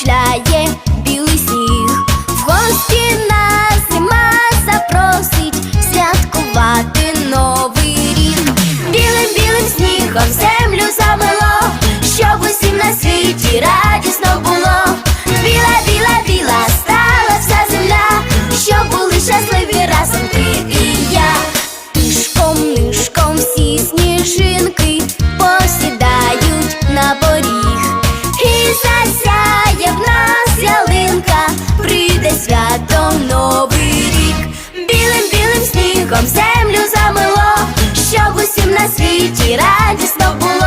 кружляє білий сніг, в гості нас зима запросить святкувати новий рік білим білим снігом. Білим снігом